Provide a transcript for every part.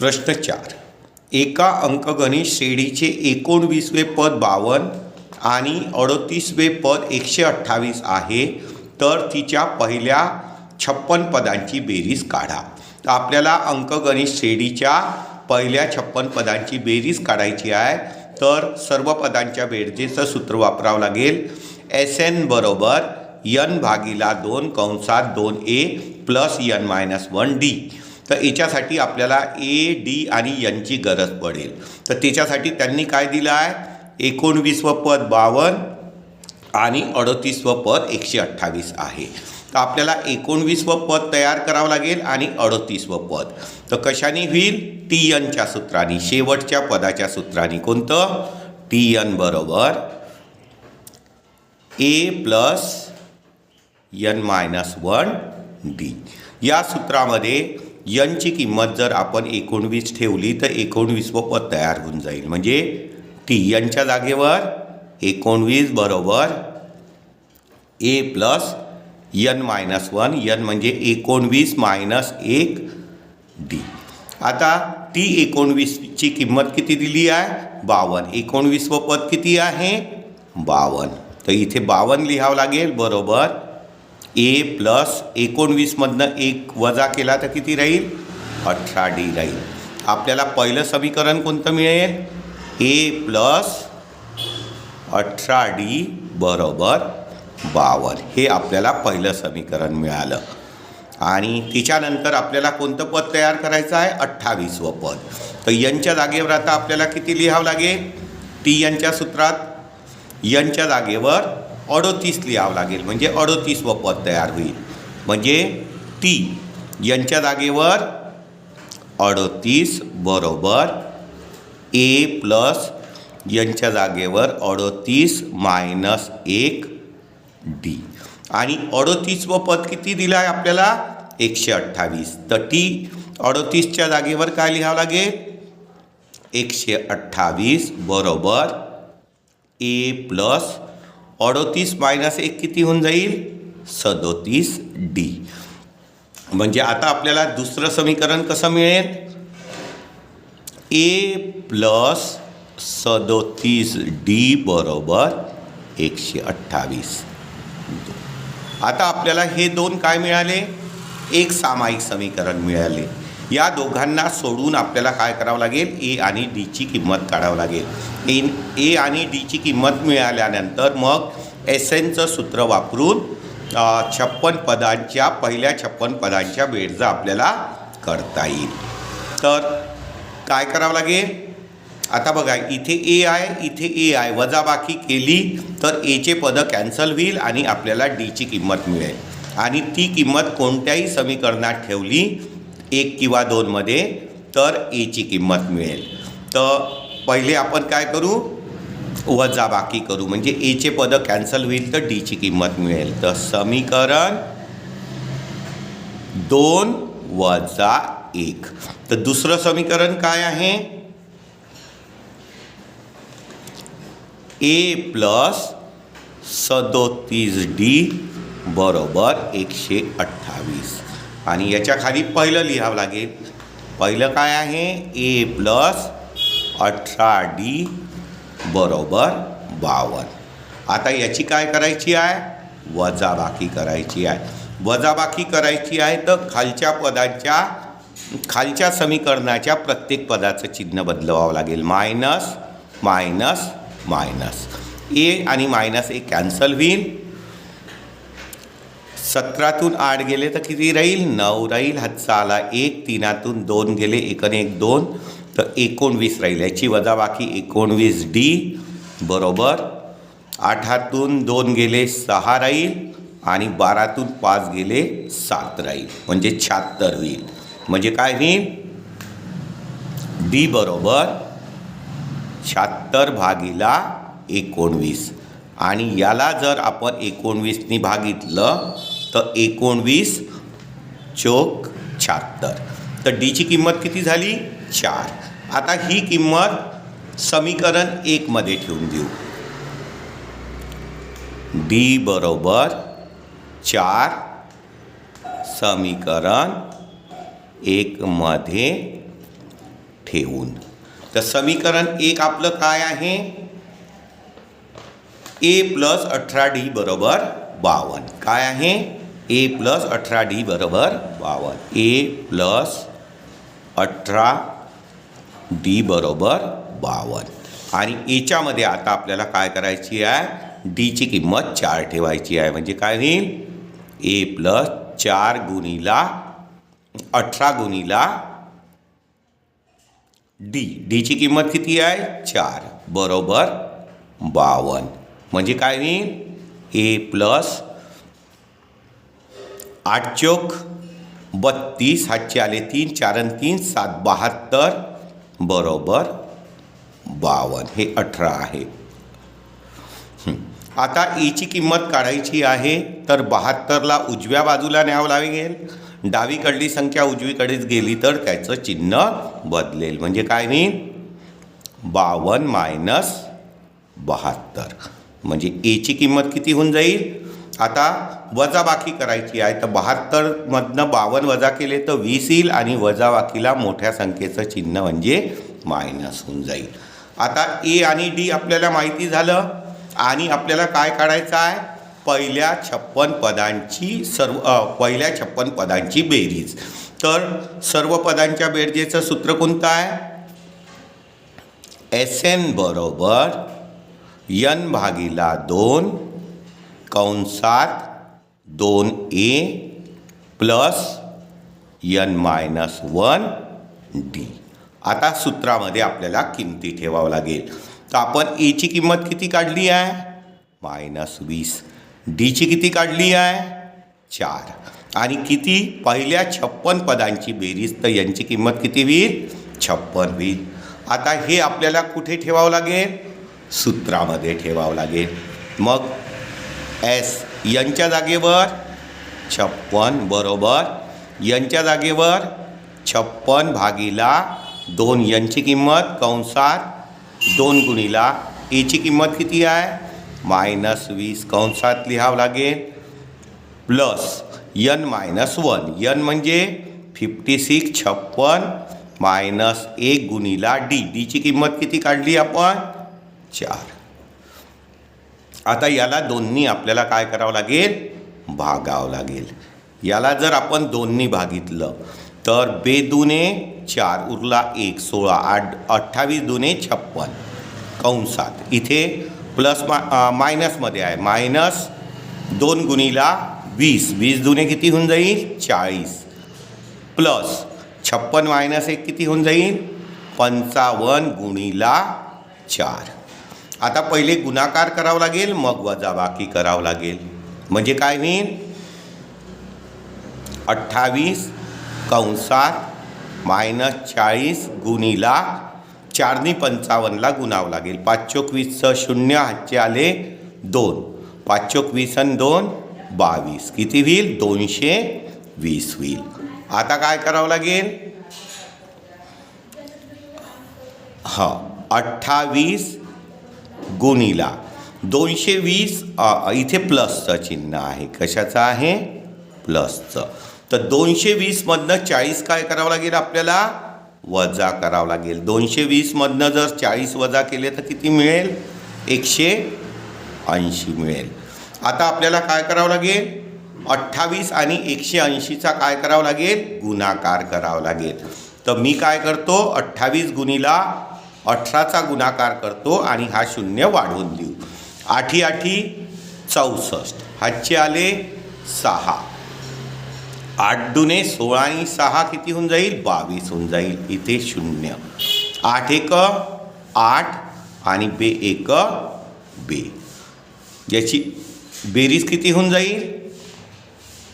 प्रश्न चार एका अंकगणित श्रेणीचे एकोणवीसवे पद बावन्न आणि अडतीसवे पद एकशे अठ्ठावीस आहे तर तिच्या पहिल्या छप्पन पदांची बेरीज काढा. तर आपल्याला अंकगणित श्रेणीच्या पहिल्या छप्पन पदांची बेरीज काढायची आहे तर सर्व पदांच्या बेरजेचं सूत्र वापरावं लागेल. एस एन बरोबर यन भागीला दोन कंसात दोन A plus N minus one D. तर याच्यासाठी आपल्याला ए डी आणि यनची गरज पडेल. तर त्याच्यासाठी त्यांनी काय दिलं आहे? एकोणवीसवं पद बावन्न आणि अडतीसव पद एकशे अठ्ठावीस आहे. तर आपल्याला एकोणवीसवं पद तयार करावं लागेल आणि अडतीसव पद. तर कशाने होईल? टी यनच्या सूत्राने. शेवटच्या पदाच्या सूत्राने. कोणतं? टी यन बरोबर. A plus N minus one D या सूत्रामध्ये यनची किंमत जर आपण एकोणवीस ठेवली तर एकोणवीसवं पद तयार होऊन जाईल. म्हणजे टी यनच्या जागेवर एकोणवीस बरोबर A plus N minus one N म्हणजे एकोणवीस मायनस एक डी. आता टी एकोणवीसची किंमत किती दिली आहे? बावन्न एकोणवीसवं पद किती आहे? बावन्न तर इथे बावन्न लिहावं लागेल बरोबर. ए प्लस एकोणवीसमधनं एक वजा केला तर किती राहील? अठरा डी राहील. आपल्याला पहिलं समीकरण कोणतं मिळेल? ए प्लस अठरा डी बरोबर बावन्न हे आपल्याला पहिलं समीकरण मिळालं. आणि तिच्यानंतर आपल्याला कोणतं पद तयार करायचं आहे? अठ्ठावीसवं पद. तर यांच्या जागेवर आता आपल्याला किती लिहावं लागेल? टी यांच्या सूत्रात. यांच्या जागेवर अडोतीस लिहावं लागेल. म्हणजे अडोतीस व पद तयार होईल. म्हणजे टी यांच्या जागेवर अडोतीस बरोबर ए प्लस यांच्या जागेवर अडोतीस मायनस एक डी. आणि अडोतीस व पद किती दिलं आहे आपल्याला? एकशे अठ्ठावीस. तर टी अडोतीसच्या जागेवर काय लिहावं लागेल? एकशे अठ्ठावीस बरोबर ए प्लस अडोतीस मायनस एक किती होऊन जाईल? सदोतीस डी म्हणजे आता आपल्याला दुसरं समीकरण कसं मिळेल? ए प्लस सदोतीस डी बरोबर एकशे अठ्ठावीस. आता आपल्याला हे दोन काय मिळाले? एक सामायिक समीकरण मिळाले. या दोघांना सोडून आपल्याला काय करावं लागेल? ए आणि डीची किंमत काढावं लागेल. इन ए आणि डीची किंमत मिळाल्यानंतर मग एस एनचं सूत्र वापरून छप्पन पदांच्या पहिल्या छप्पन पदांच्या बेरजा आपल्याला करता येईल. तर काय करावं लागेल? आता बघा इथे ए आहे इथे ए आहे वजाबाकी केली तर एचे पदं कॅन्सल होईल आणि आपल्याला डीची किंमत मिळेल. आणि ती किंमत कोणत्याही समीकरणात ठेवली एक किंवा दोनमध्ये तर e एची किंमत मिळेल. तर पहिले आपण काय करू? वजाबाकी करू. म्हणजे e एचे पद कॅन्सल होईल तर डीची किंमत मिळेल. तर समीकरण दोन वजा एक. तर दुसरं समीकरण काय आहे? ए प्लस सदोतीस डी बरोबर एकशे अठ्ठावीस. आणि याच्या खाली पहिलं लिहावं लागेल. पहिलं काय आहे? ए प्लस अठरा डी बरोबर बावन्न आता याची काय करायची आहे? वजाबाकी करायची आहे. वजाबाकी करायची आहे तर खालच्या पदाच्या खालच्या समीकरणाच्या प्रत्येक पदाचं चिन्ह बदलवावं लागेल. Minus minus minus. ए आणि मायनस ए कॅन्सल होईल. सतरातून आठ गेले तर किती राहील? नऊ राहील. हातचा आला एक तीनातून दोन गेले एकन एक दोन. तर एकोणवीस राहील. याची वजाबाकी एकोणवीस डी बरोबर. आठातून दोन गेले सहा राहील. आणि बारातून पाच गेले सात राहील. म्हणजे शहात्तर होईल. म्हणजे काय होईल? डी बरोबर. शहात्तर भागीला एकोणवीस. आणि याला जर आपण एकोणवीसनी भागितलं तर एकोणवीस चोक शहात्तर. तर डीची किंमत किती झाली? चार. आता ही किंमत समीकरण एकमध्ये ठेवून देऊ. डी बरोबर चार समीकरण एकमध्ये ठेवून. तर समीकरण एक आपलं काय आहे? ए प्लस अठरा डी बरोबर बावन्न काय आहे? ए प्लस अठरा डी बरोबर बावन्न ए प्लस अठरा डी बरोबर बावन्न आणि याच्यामध्ये आता आपल्याला काय करायची आहे? डीची किंमत चार ठेवायची आहे. म्हणजे काय होईल? ए प्लस चार गुणीला अठरा गुणीला डी. डीची किंमत किती आहे? चार. बरोबर बावन्न म्हणजे काय होईल? ए प्लस आठ चोक बत्तीस हातचे आले तीन चार आणि तीन सात बहात्तर बरोबर बावन्न हे अठरा आहे. आता एची किंमत काढायची आहे तर बहात्तरला उजव्या बाजूला न्यावं लागेल. डावीकडली संख्या उजवीकडेच गेली तर त्याचं चिन्ह बदलेल. म्हणजे काय होईल? बावन्न मायनस बहात्तर. म्हणजे एची किंमत किती होऊन जाईल? आता वजाबाकी करायची आहे तर बहात्तरमधनं बावन्न वजा केले तर वीस येईल आणि वजाबाकीला मोठ्या संख्येचं चिन्ह म्हणजे मायनस होऊन जाईल. आता ए आणि डी आपल्याला माहिती झालं. आणि आपल्याला काय काढायचं आहे? पहिल्या छप्पन पदांची सर्व पहिल्या छप्पन पदांची बेरीज. तर सर्व पदांच्या बेरजेचं सूत्र कोणतं आहे? एस एन बरोबर यन भागीला दोन कंसात दोन A plus N minus one D. आता सूत्रामध्ये आपल्याला किमती ठेवावं लागेल. तर आपण एची किंमत किती काढली आहे? मायनस वीस. डीची किती काढली आहे? चार. आणि किती? पहिल्या छप्पन पदांची बेरीज तर यांची किंमत किती होईल? छप्पन होईल. आता हे आपल्याला कुठे ठेवावं लागेल? सूत्रामध्ये ठेवावं लागेल. मग एस. यांच्या जागेवर छप्पन बरोबर. यांच्या जागेवर छप्पन भागीला दोन. यांची किंमत कंसात दोन गुणीला एची किंमत किती आहे? मायनस वीस कंसात लिहावं लागेल. Plus N minus one. N म्हणजे फिफ्टी सिक्स छप्पन मायनस एक गुणीला डी. डीची किंमत किती काढली आपण? चार. आता याला दोन्ही आपल्याला काय करावं लागेल? भागावं लागेल. याला जर आपण दोन्ही भागितलं तर बेदुने चार उरला एक सोळा आठ अठ्ठावीस दुने छप्पन. कंसात. इथे प्लस मा मायनसमध्ये आहे. मायनस दोन गुणीला वीस. वीस दुने किती होऊन जाईल? चाळीस. प्लस छप्पन मायनस एक किती होऊन जाईल? पंचावन्न गुणीला चार. आता पहिले गुणाकार करावं लागेल मग वजाबाकी करावं लागेल. म्हणजे काय होईल? अठ्ठावीस कंसात मायनस चाळीस गुणीला चारनी पंचावन्नला गुणावं लागेल. पाच चोवीस शून्य हातचे आले दोन. पाच चोकवीस आणि दोन बावीस. किती होईल? दोनशे वीस होईल. आता काय करावं लागेल? हां अठ्ठावीस गुणीला. दोनशे वीस इथे प्लसचं चिन्ह आहे. कशाचं आहे? प्लसचं. तर दोनशे वीसमधनं चाळीस काय करावं लागेल आपल्याला? वजा करावं लागेल. दोनशे वीसमधनं जर चाळीस वजा केले तर किती मिळेल? एकशे ऐंशी मिळेल. आता आपल्याला काय करावं लागेल? अठ्ठावीस आणि एकशे ऐंशीचा काय करावं लागेल? गुणाकार करावा लागेल. तर मी काय करतो? अठ्ठावीस गुणीला अठराचा गुणाकार करतो आणि हा शून्य वाढवून देऊ. आठी आठी चौसष्ट हातचे आले सहा. आठ दुने सोळा आणि सहा किती होऊन जाईल? बावीस होऊन जाईल. इथे शून्य. आठ एक आठ आणि बे एक बे. याची बेरीज किती होऊन जाईल?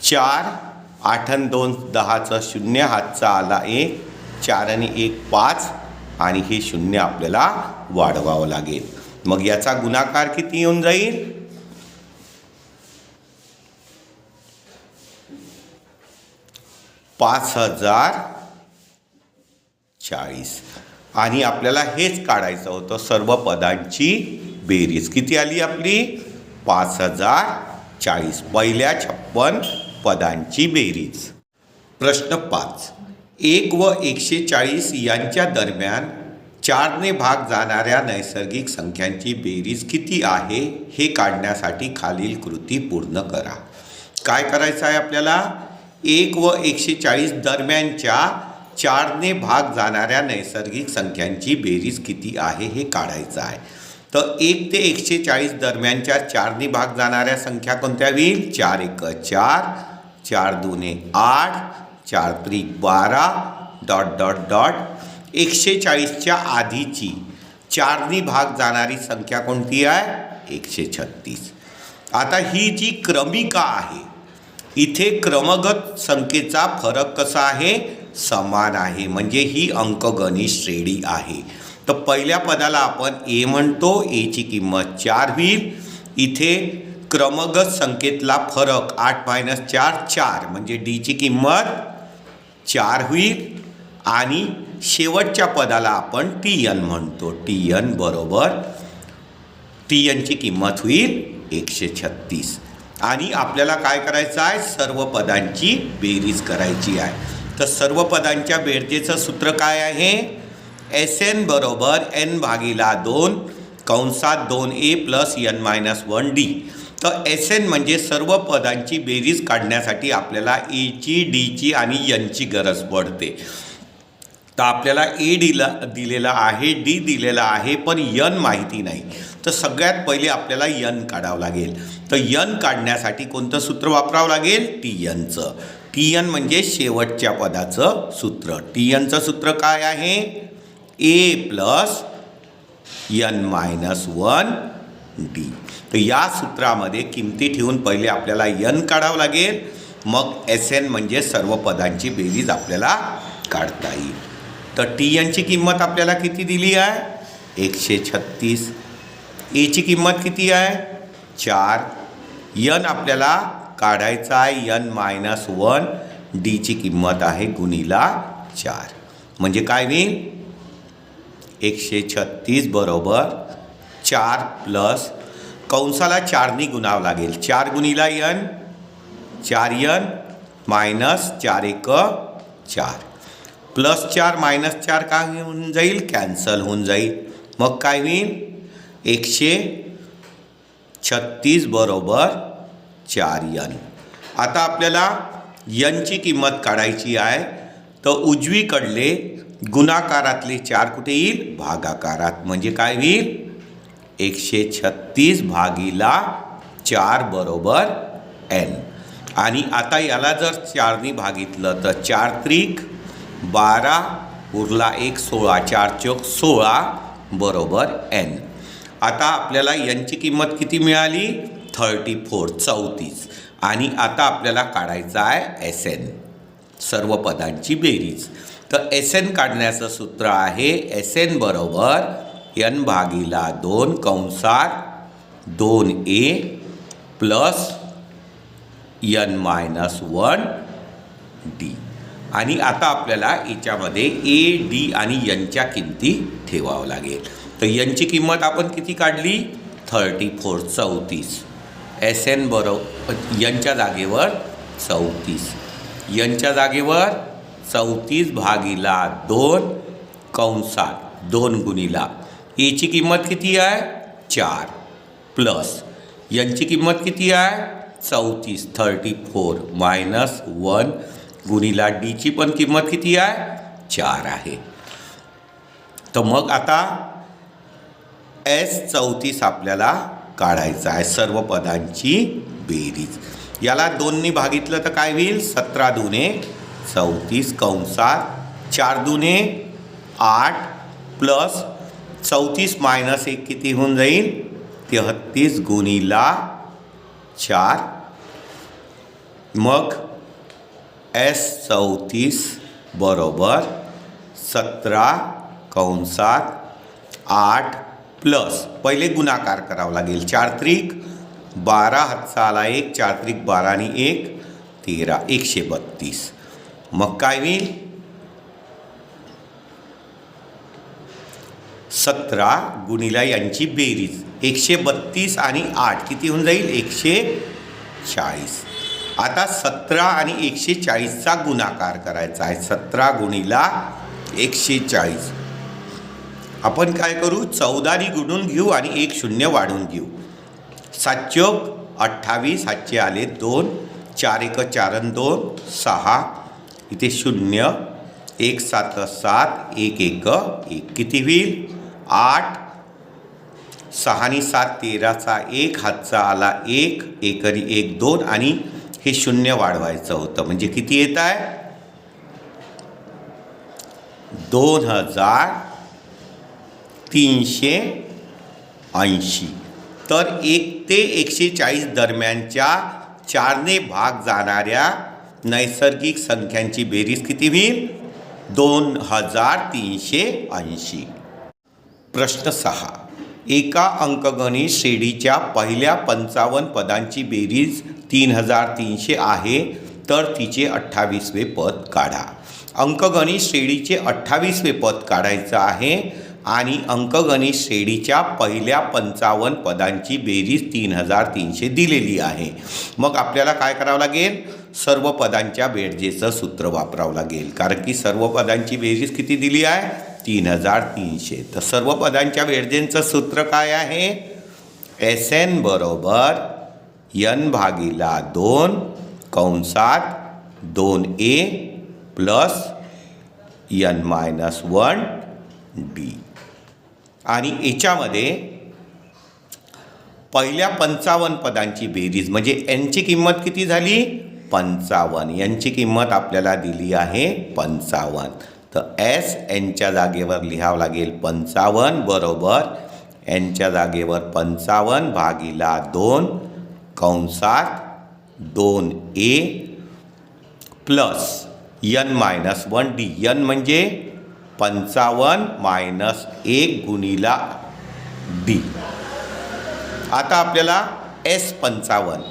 चार आठ आणि दोन दहाचं शून्य हातचा आला एक चार आणि एक पाच. आणि हे शून्य आपल्याला वाढवावं लागेल. मग याचा गुणाकार किती येऊन जाईल? पाच हजार चाळीस. आणि आपल्याला हेच काढायचं होतं सर्व पदांची बेरीज. किती आली आपली? पाच हजार चाळीस. पहिल्या छप्पन पदांची बेरीज. प्रश्न पाच. एक व एकशे चाळीस यांच्या दरम्यान चारने भाग जाणाऱ्या नैसर्गिक संख्यांची बेरीज किती आहे हे काढण्यासाठी खालील कृती पूर्ण करा. काय करायचं आहे आपल्याला? एक व एकशे चाळीस दरम्यानच्या चारने भाग जाणाऱ्या नैसर्गिक संख्यांची बेरीज किती आहे हे काढायचं आहे. तर एक ते एकशे चाळीस दरम्यानच्या चारने भाग जाणाऱ्या संख्या कोणत्या होईल? चार एक चार चार दोने आठ चार त्रिक बारा डॉट डॉट डॉट एकशे चाळीसच्या आधीची चारनी भाग जाणारी संख्या कोणती आहे? एकशे छत्तीस आता ही जी क्रमिका आहे इथे क्रमगत संख्येचा फरक कसा आहे? समान आहे. म्हणजे ही अंकगणित श्रेणी आहे. तर पहिल्या पदाला आपण ए म्हणतो एची किंमत चार होईल. इथे क्रमगत संख्येतला फरक आठ मायनस चार चार. म्हणजे डीची किंमत चार होईल आणि शेवटच्या पदाला आपण टी एन म्हणतो. टी एन बरोबर टी एनची किंमत होईल एकशे छत्तीस. आणि आपल्याला काय करायचं आहे? सर्व पदांची बेरीज करायची आहे. तर सर्व पदांच्या बेरजेचं सूत्र काय आहे? एस एन बरोबर एन भागीला दोन कंसात दोन A plus N minus one D. तर एस एन म्हणजे सर्व पदांची बेरीज काढण्यासाठी आपल्याला e एची डीची आणि यनची गरज पडते. तर आपल्याला ए डीला दिलेला आहे डी दिलेला आहे पण यन माहिती नाही. तर सगळ्यात पहिले आपल्याला यन काढावं लागेल. तर यन काढण्यासाठी कोणतं सूत्र वापरावं लागेल? टी यनचं टी यन म्हणजे शेवटच्या पदाचं सूत्र. टी यनचं सूत्र काय आहे? A plus N minus one D तर या सूत्रामध्ये किमती ठेवून पहिले आपल्याला यन काढावं लागेल. मग एस एन म्हणजे सर्व पदांची बेरीज आपल्याला काढता येईल. तर टी यांची किंमत आपल्याला किती दिली आहे? एकशे छत्तीस. एची किंमत किती आहे? चार. यन आपल्याला काढायचा आहे. यन मायनस वन डीची किंमत आहे गुणीला चार. म्हणजे काय होईल? एकशे छत्तीस बरोबर चार प्लस कंसाला चारनी गुणावं लागेल. चार गुणीला यन चार यन मायनस चार एक चार. प्लस चार मायनस चार काय होऊन जाईल? कॅन्सल होऊन जाईल. मग काय होईल? एकशे छत्तीस बरोबर चार यन. आता आपल्याला यनची किंमत काढायची आहे. तर उजवीकडले गुणाकारातले चार कुठे येईल? भागाकारात. म्हणजे काय होईल? एकशे छत्तीस भागीला चार बरोबर एन आणि आता याला जर चारनी भागितलं तर चार त्रिक बारा उरला एक सोळा चार चौक सोळा बरोबर एन आता आपल्याला यांची किंमत किती मिळाली? थर्टी फोर चौतीस. आणि आता आपल्याला काढायचं आहे एस एन सर्व पदांची बेरीज. तर एस एन काढण्याचं सूत्र आहे एस एन बरोबर एन भागीला दोन कंसात दोन A plus N minus one D. आणि आता आपल्याला याच्यामध्ये ए डी आणि यनच्या किमती ठेवावं लागेल. तर यनची किंमत आपण किती काढली? थर्टी फोर चौतीस. एस एन बरोबर यनच्या जागेवर चौतीस. यनच्या जागेवर चौतीस भागीला दोन कंसात दोन गुणीला एची किंमत किती आहे? चार. प्लस यांची किंमत किती आहे? चौतीस. थर्टी फोर मायनस वन गुणीला डीची पण किंमत किती आहे? चार आहे. तर मग आता एस चौतीस आपल्याला काढायचं आहे सर्व पदांची बेरीज. याला दोननी भागितलं तर काय होईल? सतरा दुने चौतीस कंसात चार दुने आठ प्लस चौतीस मायनस एक किती होऊन जाईल? तेहत्तीस गुणीला चार. मग एस चौतीस बरोबर सतरा कंसात आठ प्लस पहिले गुणाकार करावा लागेल. चार त्रिक बारा हातचा एक चार त्रिक बारा आणि एक तेरा. एकशे बत्तीस. मग काय होईल? सतरा गुणिला यांची बेरीज. एकशे बत्तीस आणि आठ. किती होऊन जाईल? एकशे चाळीस. आता सतरा आणि एकशे चाळीसचा गुणाकार करायचा आहे. सतरा गुणीला एकशे चाळीस. आपण काय करू? चौदानी गुणून घेऊ आणि एक शून्य वाढून घेऊ. सातचोक अठ्ठावीस. सातशे आले दोन. चार एक चारन दोन. सहा. इथे शून्य. एक सात सात. एक एक एक. किती होईल? आठ सहानी सात तेराचा एक हातचा आला एक एकरी एक दोन आणि हे शून्य वाढवायचं होतं. म्हणजे किती येत आहे? दोन हजार तीनशे ऐंशी. तर एक ते एकशे चाळीस दरम्यानच्या चारने भाग जाणाऱ्या नैसर्गिक संख्यांची बेरीज किती होईल? दोन हजार तीनशे ऐंशी. प्रश्न सहा. एका अंकगणित श्रेणीच्या पहिल्या पंचावन्न पदांची बेरीज तीन हजार तीनशे आहे तर तिचे अठ्ठावीसवे पद काढा. अंकगणित श्रेणीचे अठ्ठावीसवे पद काढायचं आहे आणि अंकगणित श्रेणीच्या पहिल्या पंचावन्न पदांची बेरीज तीन हजार तीनशे दिलेली आहे. मग आपल्याला काय करावं लागेल? सर्व पदांच्या बेरजेचं सूत्र वापरावं लागेल. कारण की सर्व पदांची बेरीज किती दिली आहे? तीन हजार तीनशे. तर सर्व पदांच्या बेरजेंचं सूत्र काय आहे? एस एन बरोबर यन भागीला दोन कंसात दोन A plus N minus one D आणि याच्यामध्ये पहिल्या पंचावन्न पदांची बेरीज म्हणजे यांची किंमत किती झाली? पंचावन्न. यांची किंमत आपल्याला दिली आहे पंचावन्न. तर एस एनच्या जागेवर लिहावं लागेल पंचावन्न बरोबर एनच्या जागेवर पंचावन्न भागीला दोन कंसात दोन A plus N minus one D. N म्हणजे पंचावन्न मायनस एक गुणीला डी. आता आपल्याला एस पंचावन्न.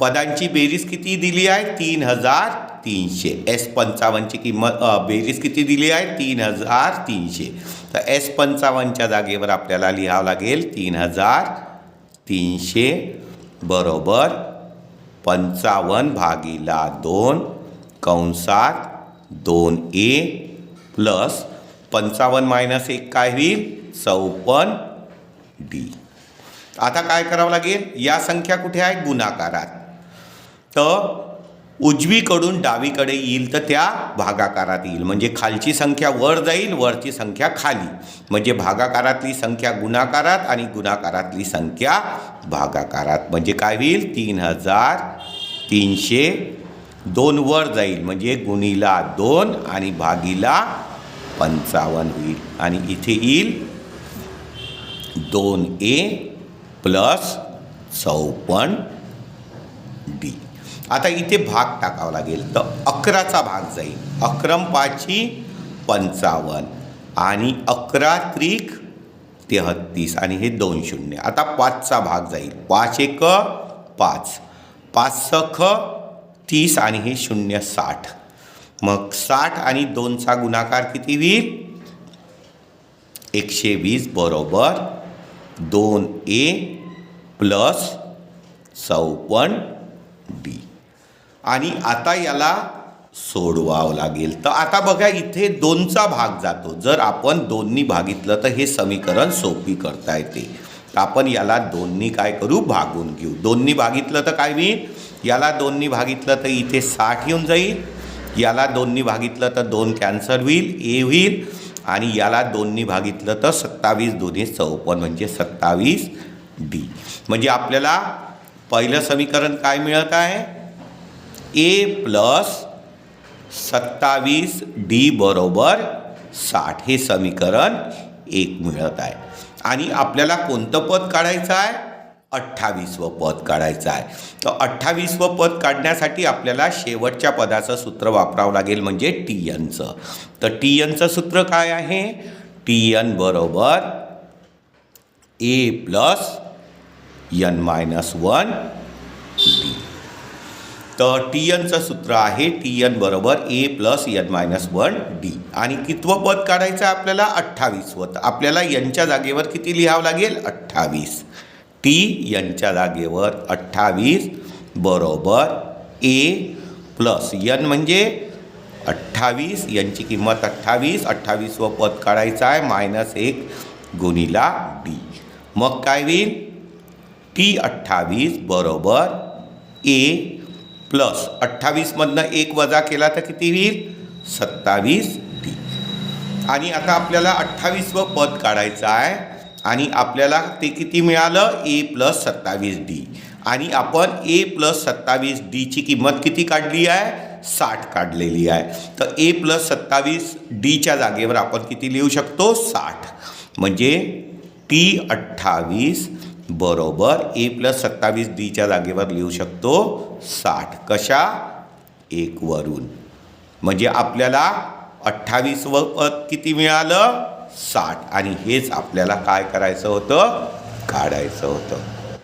पदांची बेरीज किती दिली आहे? तीन हजार तीनशे. एस पंचावन्नची किंमत बेरीज किती दिली आहे? तीन हजार तीनशे. तर एस पंचावन्नच्या जागेवर आपल्याला लिहावं लागेल तीन हजार तीनशे बरोबर पंचावन्न भागीला दोन कंसात दोन ए प्लस पंचावन्न मायनस एक काय होईल? चौपन्न डी. आता काय करावं लागेल? या संख्या कुठे आहेत? गुणाकारात. तर उजवीकडून डावीकडे येईल तर त्या भागाकारात येईल. म्हणजे खालची संख्या वर जाईल वरची संख्या खाली. म्हणजे भागाकारातली संख्या गुणाकारात आणि गुणाकारातली संख्या भागाकारात. म्हणजे काय होईल? तीन हजार तीनशे दोन वर जाईल. म्हणजे गुणीला दोन आणि भागीला पंचावन्न होईल. आणि इथे येईल दोन ए प्लस चौपन्न डी आता इथे भाग टाकावा लागेल. तर अकराचा भाग जाईल. अक्रम पाची पंचावन्न. आणि अकरा त्रिक तेहत्तीस. आणि हे दोन शून्य. आता पाचचा भाग जाईल. पाच एक पाच. पाच सख तीस आणि हे शून्य साठ. मग साठ आणि दोनचा गुणाकार किती होईल? एकशे वीस बरोबर दोन ए प्लस चौपन्न डी. आणि आता याला सोडवावं लागेल. तर आता बघा इथे दोनचा भाग जातो. जर आपण दोन्ही भागितलं तर हे समीकरण सोपी करता येते. तर आपण याला दोन्ही काय करू? भागून घेऊ. दोन्ही भागितलं तर काय होईल? याला दोन्ही भागितलं तर इथे साठ येऊन जाईल. याला दोन्ही भागितलं तर दोन कॅन्सर होईल ए होईल. आणि याला दोन्ही भागितलं तर सत्तावीस दोन्ही चौपन्न म्हणजे सत्तावीस डी. म्हणजे आपल्याला पहिलं समीकरण काय मिळत आहे? ए प्लस सत्तावीस डी बरोबर साठ हे समीकरण एक मिळत आहे. आणि आपल्याला कोणतं पद काढायचं आहे? अठ्ठावीसवं पद काढायचं आहे. तर अठ्ठावीसवं पद काढण्यासाठी आपल्याला शेवटच्या पदाचं सूत्र वापरावं लागेल म्हणजे टी एनचं तर टी यनचं सूत्र काय आहे? टी यन बरोबर A plus N minus one तर टी एनचं सूत्र आहे टी एन बरोबर A plus N minus one D आणि कितवं पद काढायचं आहे आपल्याला? अठ्ठावीसवं तर आपल्याला यांच्या जागेवर किती लिहावं लागेल? अठ्ठावीस. टी यांच्या जागेवर अठ्ठावीस बरोबर ए प्लस यन म्हणजे अठ्ठावीस. यांची किंमत अठ्ठावीस. अठ्ठावीस व पद काढायचं आहे मायनस एक गुणिला डी मग काय होईल? टी अठ्ठावीस बरोबर ए प्लस अठ्ठावीसमधनं एक वजा केला तर किती होईल? सत्तावीस डी. आणि आता आपल्याला अठ्ठावीसवं पद काढायचं आहे. आणि आपल्याला ते किती मिळालं? ए प्लस सत्तावीस डी. आणि आपण ए प्लस सत्तावीस डीची किंमत किती काढली आहे? साठ काढलेली आहे. तर ए प्लस सत्तावीस डीच्या जागेवर आपण किती लिहू शकतो? साठ. म्हणजे टी अठ्ठावीस बरोबर ए प्लस सत्तावीस डीच्या जागेवर लिहू शकतो साठ. कशा? एकवरून म्हणजे आपल्याला अठ्ठावीस व पद किती मिळालं? साठ. आणि हेच आपल्याला काय करायचं होतं? काढायचं होतं.